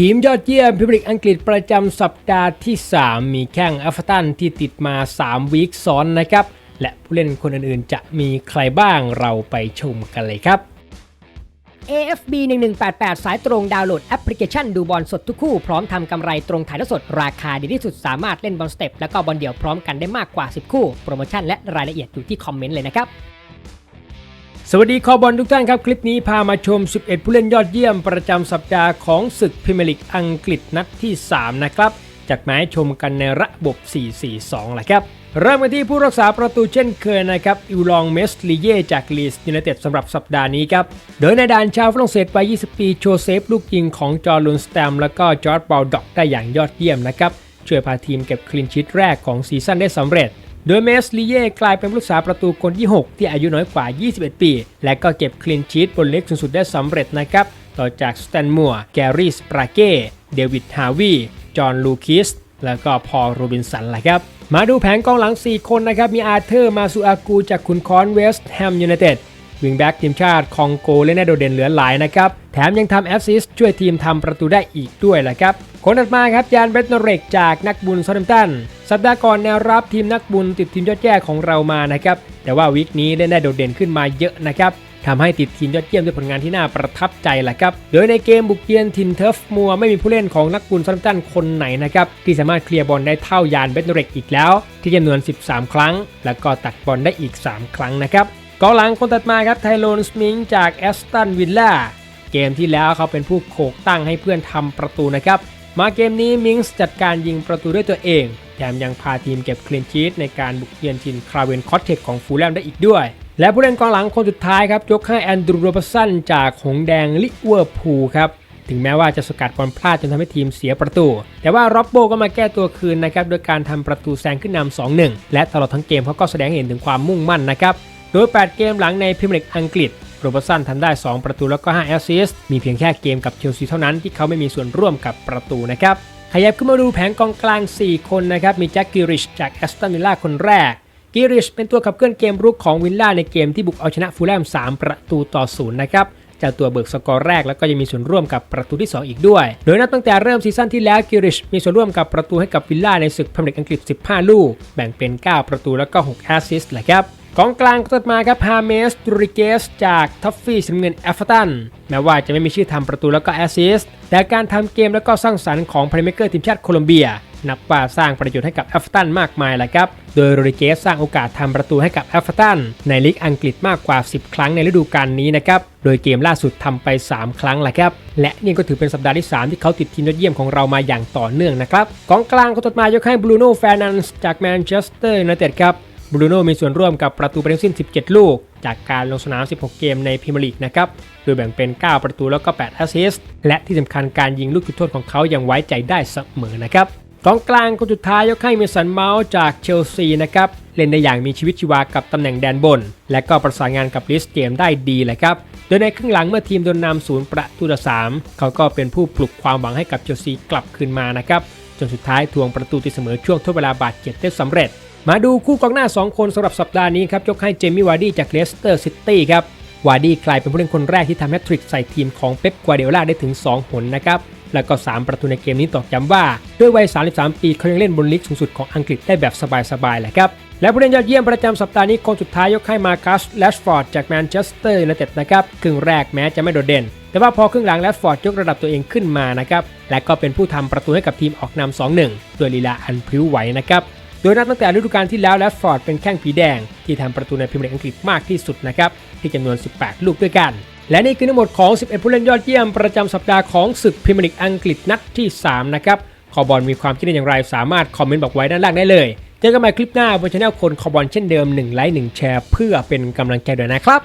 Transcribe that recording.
ทีมยอดเยี่ยมพิมลีกอังกฤษประจำสัปดาห์ที่ 3 มีแข้งอัฟตันที่ติดมา 3 วีคซ้อนนะครับ และผู้เล่นคนอื่นๆ จะมีใครบ้างเราไปชมกันเลยครับ AFB 1188 สายตรงดาวน์โหลดแอปพลิเคชันดูบอลสดทุกคู่ พร้อมทำกำไรตรงถ่ายทอดสด ราคาดีที่สุดสามารถเล่นบอลสเต็ปแล้วก็บอลเดี่ยวพร้อมกันได้มากกว่า 10 คู่ โปรโมชั่นและรายละเอียดอยู่ที่คอมเมนต์เลยนะครับ สวัสดีคอบอลทุกท่านครับ คลิปนี้พามาชม 11 ผู้เล่นยอดเยี่ยมประจำสัปดาห์ของศึกพรีเมียร์ลีกอังกฤษนัดที่ 3 นะครับ จากมาให้ชมกันในระบบ 4-4-2แหละครับ เริ่มกันที่ผู้รักษาประตูเช่นเคยนะครับอิวลองเมสลีเย่จากลีสยูไนเต็ดสำหรับสัปดาห์นี้ครับ โดยในดานชาวฝรั่งเศสวัย 20 ปีโชว์เซฟลูกยิงของจอร์ลุนสแตมแล้วก็จอร์ดบอลด็อกได้อย่างยอดเยี่ยมนะครับช่วยพาทีมเก็บคลีนชีตแรกของซีซั่นได้สำเร็จ โดยเมสลีเย่กลายเป็นผู้รักษาประตูคนที่ 6 ที่อายุน้อยกว่า 21 ปี และก็เก็บคลีนชีตบนเล็กสูงสุดได้สำเร็จนะครับ ต่อจากสแตนมัวแกรี่สปราเก้ เดวิดฮาวีจอห์นลูคิส แล้วก็พอลโรบินสันแหละครับ มาดูแผงกองหลัง 4 คนนะครับ มีอาร์เธอร์ มาซูอากูจากคุณคอนเวสต์แฮมยูไนเต็ด วิงแบ็กทีมชาติคองโกเล่นได้โดดเด่นเหลือหลายนะครับ แถมยังทำแอสซิสช่วยทีมทำประตูได้อีกด้วยแหละครับ คนถัดมาครับยานเบรตโนเรกจากนักบุญซอดัมตันสัปดาห์ก่อนแนวรับทีมนักบุญติดทีมยอดแย่ของเรามานะครับ แต่ว่าวีคนี้เล่นได้โดดเด่นขึ้นมาเยอะนะครับทำให้ติดทีมยอดเยี่ยมด้วยผลงานที่น่าประทับใจแหละครับ โดยในเกมบุกเยือนทินเทิร์ฟมัวไม่มีผู้เล่นของนักบุญซอดัมตันคนไหนนะครับ ที่สามารถเคลียร์บอลได้เท่ายานเบรตโนเรกอีกแล้ว ที่จำนวน 13 ครั้ง แล้วก็ตัดบอลได้อีก 3 ครั้งนะครับ กองหลังคนถัดมาครับไทโรนสมิงจากแอสตันวิลล่าเกมที่แล้วเขาเป็นผู้โขกตั้งให้เพื่อนทำประตูนะครับ มาเกมนี้มิงส์จัดการยิงประตูด้วยตัวเองแถมยังพาทีมเก็บคลีนชีตในการบุกเยือนทีมคราเวนคอตเทคของฟูลแลมได้อีกด้วย และผู้เล่นกองหลังคนสุดท้ายครับยกให้แอนดรูโรบสันจากหงแดงลิเวอร์พูลครับถึงแม้ว่าจะสกัดบอลพลาดจนทำให้ทีมเสียประตู แต่ว่าร็อบโบก็มาแก้ตัวคืนนะครับโดยการทำประตูแซงขึ้นนำ2-1 และตลอดทั้งเกมเขาก็แสดงเห็นถึงความมุ่งมั่นนะครับ โดย 8 เกมหลังในพรีเมียร์ลีกอังกฤษโรเบอร์สันทำได้ 2 ประตูแล้วก็ 5 แอสซิสต์มีเพียงแค่เกมกับเชลซีเท่านั้นที่เขาไม่มีส่วนร่วมกับประตูนะครับ ขยับขึ้นมาดูแผงกองกลาง 4 คนนะครับ มีแจ็คกิริชจากแอสตันวิลล่าคนแรก กิริชเป็นตัวขับเคลื่อนเกมรุกของวิลล่าในเกมที่บุกเอาชนะฟูลแลม 3 ประตูต่อศูนย์นะครับเจ้าตัวเบิกสกอร์แรกแล้วก็ยังมีส่วนร่วมกับประตูที่ 2 อีกด้วย โดยนับตั้งแต่เริ่มซีซั่นที่แล้วกิริชมีส่วนร่วมกับประตูให้กับวิลล่าในศึกพรีเมียร์ลีกอังกฤษ 15 ลูก แบ่งเป็น 9 ประตูแล้วก็ 6 แอสซิสต์แหละครับ กองกลางตัดมาครับฮาเมสดูริเกสจากทัฟฟี่สีเงินแอฟเฟตันแม้ว่าจะไม่มีชื่อทำประตูแล้วก็แอสซิสต์แต่การทำเกมแล้วก็สร้างสรรค์ของพล y เมเกอร์ทีมชาติโคลอมเบียนับว่าสร้างประโยชน์ให้กับแอฟเฟตันมากมายแหละครับ โดยโรดิเกสสร้างโอกาสทำประตูให้กับแอฟเฟตันในลีกอังกฤษมากกว่า 10 ครั้งในฤดูกาลนี้นะครับ โดยเกมล่าสุดทำไป 3 ครั้งแหละครับ และนี่ก็ถือเป็นสัปดาห์ที่ 3 ที่เขาติดทีมยอดเยี่ยมของเรามาอย่างต่อเนื่องนะครับ กองกลางคนต่อมายกให้บรูโน่แฟร์นันส์จากแมนเชสเตอร์ยูไนเต็ดครับ บรูโน่มีส่วนร่วมกับประตูไปทั้งสิ้น 17 ลูก จากการลงสนาม 16 เกมในพรีเมียร์ลีกนะครับ โดยแบ่งเป็น 9 ประตูแล้วก็8แอสซิสต์ และที่สำคัญการยิงลูกจุดโทษของเขายังไว้ใจได้เสมอนะครับกองกลางคนสุดท้ายยกให้เมสันเมาส์จากเชลซีนะครับ เล่นได้อย่างมีชีวิตชีวากับตำแหน่งแดนบน และก็ประสานงานกับลิสเกมได้ดีเลยครับ โดยในครึ่งหลังเมื่อทีมโดนนำศูนย์ประตูต่อสามเขาก็เป็นผู้ปลุกความหวังให้กับเชลซีกลับคืนมานะครับจนสุดท้ายทวงประตูตีเสมอช่วงทดเวลาบาดเจ็บได้สำเร็จ มาดูคู่กองหน้า 2 คนสำหรับสัปดาห์นี้ครับยกให้เจมี่วาร์ดี้จากเลสเตอร์ซิตี้ครับวาร์ดี้กลายเป็นผู้เล่นคนแรกที่ทำแฮตทริกใส่ทีมของเป๊ปกัวเดโอลาได้ถึง 2 หนนะครับแล้วก็ 3 ประตูในเกมนี้ตอกย้ำว่า ด้วยวัย 33 ปีเขายังเล่นบนลีกสูงสุดของอังกฤษได้แบบสบายๆแหละครับ และผู้เล่นยอดเยี่ยมประจำสัปดาห์นี้คนสุดท้ายยกให้มาคัสแลชฟอร์ดจากแมนเชสเตอร์ยูไนเต็ดนะครับครึ่งแรกแม้จะไม่โดดเด่น แต่ว่าพอครึ่งหลังแรดฟอร์ดยกระดับตัวเองขึ้นมานะครับและก็เป็นผู้ทำประตูให้กับทีมออกนำ2-1ด้วยลีลาอันพริ้วไหวนะครับ โดยนับตั้งแต่ฤดูกาลที่แล้วแรดฟอร์ดเป็นแข้งผีแดง ที่ทำประตูในพรีเมียร์ลีกอังกฤษมากที่สุดนะครับที่จำนวน 18 ลูกด้วยกัน และนี่คือทั้งหมดของ 11 ผู้เล่นยอดเยี่ยมประจำสัปดาห์ของศึกพรีเมียร์ลีกอังกฤษนัดที่ 3 นะครับคอบอลมีความคิดเห็นอย่างไรสามารถคอมเมนต์บอกไว้ด้านล่างได้เลยเจอกันใหม่คลิปหน้าบนช anel คนคอบอลเช่นเดิม1ไลค์1แชร์เพื่อเป็นกำลังใจด้วยนะครับ